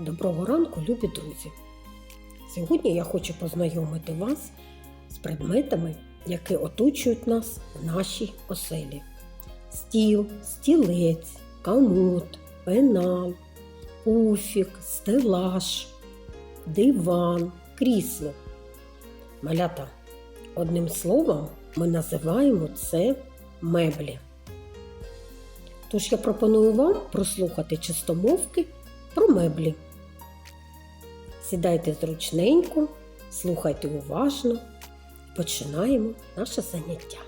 Доброго ранку, любі друзі! Сьогодні я хочу познайомити вас з предметами, які оточують нас в нашій оселі: стіл, стілець, комод, пенал, пуфік, стелаж, диван, крісло. Малята, одним словом, ми називаємо це меблі. Тож я пропоную вам прослухати чистомовки про меблі. Сідайте зручненько, слухайте уважно. Починаємо наше заняття.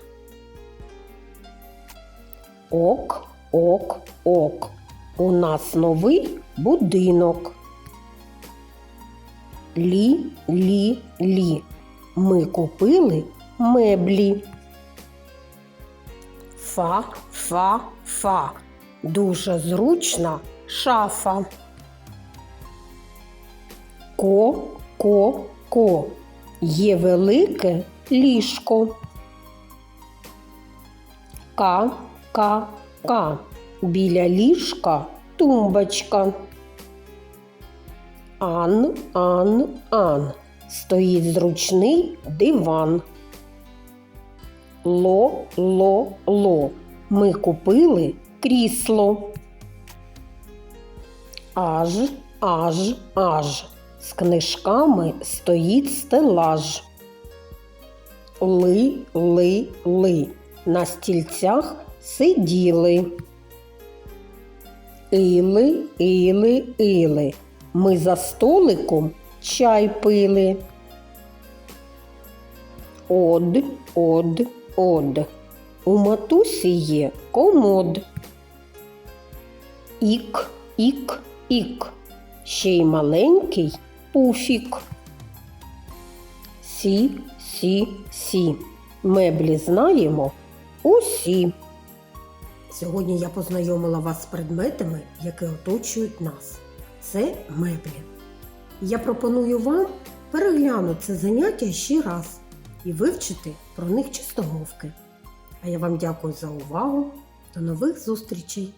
Ок, ок, ок. У нас новий будинок. Лі, лі, лі. Ми купили меблі. Фа, фа, фа. Дуже зручна шафа. Ко, ко, ко. Є велике ліжко. Ка, ка, ка. Біля ліжка тумбочка. Ан, ан, ан. Стоїть зручний диван. Ло, ло, ло. Ми купили крісло. Аж, аж, аж. З книжками стоїть стелаж. Ли, ли, ли. На стільцях сиділи. Іли, іли, іли. Ми за столиком чай пили. Од, од, од. У матусі є комод. Ік, ік, ік. Ще й маленький пуфік. Сі, сі, сі. Меблі знаємо усі. Сьогодні я познайомила вас з предметами, які оточують нас. Це меблі. Я пропоную вам переглянути це заняття ще раз і вивчити про них чистомовки. А я вам дякую за увагу. До нових зустрічей!